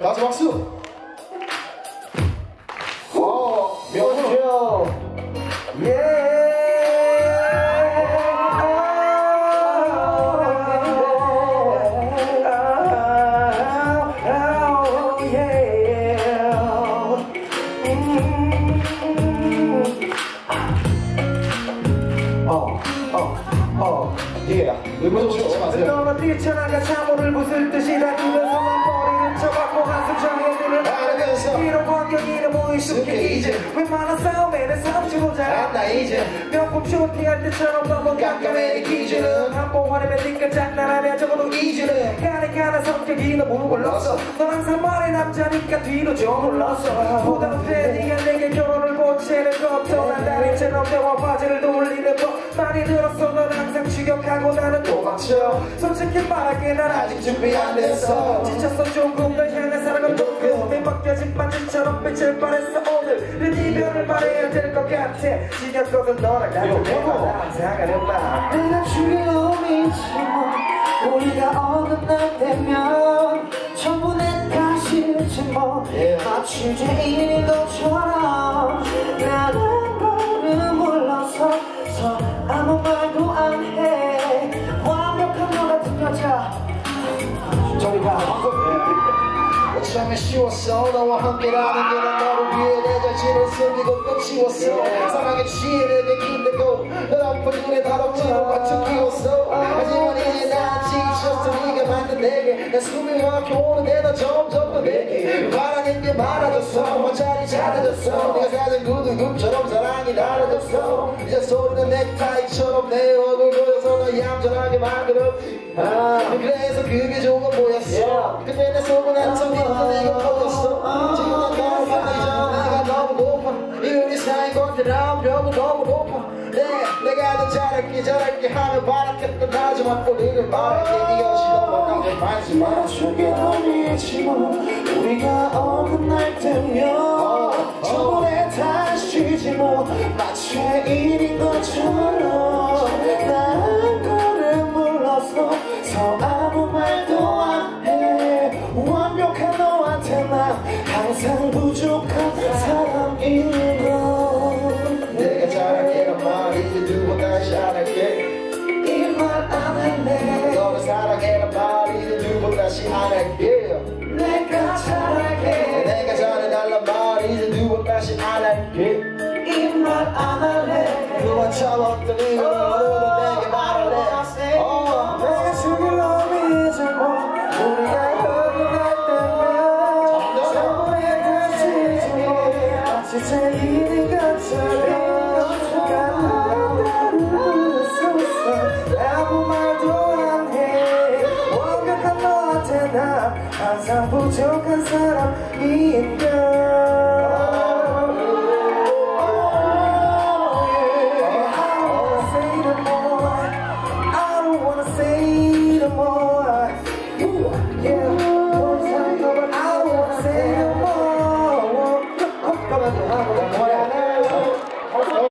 다시 박수. 어, 명수. 예, 멤버들 오지 마세요. 너는 뛰쳐나가 창문을 부술 듯이 다니면서만 머리를 쳐박고 한숨 정해들을 알면서 이런 뭐 익숙해 이제 웬만한 싸움에는 삼치고 잘한다 이제. 명품 쇼팅할 때처럼 너무 깜깜해 네 기준은 한번 화내면 니까 장난하면 적어도 이주는 가니까는 성격이 너무 물렀어 넌 항상 말의 남자니까 뒤로 좀 물렀어 부담돼 네가 내게 결혼을 보채는 것도 난 다리처럼 대화 화제를 돌리는 법 많이 들었어 추격하고 나는 도망쳐. 솔직히 말할게 난 아직 준비 안 됐어. 지쳤어 조금 널 향한 사랑은 내 벗겨진 반지처럼 빛을 발했어 오늘은 이별을 말해야 될 것 같아. 지겹거든 너랑 같은 내가 항상 하는 말. 내가 죽여오미지만 우리가 어느 날 되면 전부 내가 싫지 뭐 마치 죄인인 것처럼 처음에 쉬웠어 너와 함께라는 게난 너를 위해 내 자신을 숨기고 또 치웠어 사랑에 취해 내게 널 아픈 눈에 다독지로 맞춰 키웠어 하지만 이제 난 지쳤어. 네가 만든 내게 내 숨이 막혀 오는데 너 점점 더 내게 바라는 게 많아졌어. 마찰이 작아졌어. 네가 사는 구두굽처럼 사랑이 날아졌어. 이제 소리는 넥타이처럼 내 얼굴 보 얌전하게 만들었지 아, 그래서 그게 좋아 보였어? 근데 내 속은 한참 밑에 내가 보였어. 지금 난 만나기 전에 내가 너무 높아 이 우리 사이 건드라 벽은 너무 높아 네, 내가 더 잘할게 잘할게 하면 바라겠다 나지만 우리를 말할게 네가 싫어 나를 말지 마. 죽여오미지만 우리가 어느 날 되면 저번에 다시 지 뭐. 마치 죄 두번 다시 안 할게 내가 잘할게 내가 잘해달란 말 이제 두번 다시 안 할게 이말안 할래 그만 참았던 이유는 오늘은 내게 말을 해 어, 내가 죽일 놈이 이제 뭐 우리가 결혼할 때면 저번에 다시 좀 마치 죄인인 것처 항상 부족한 사람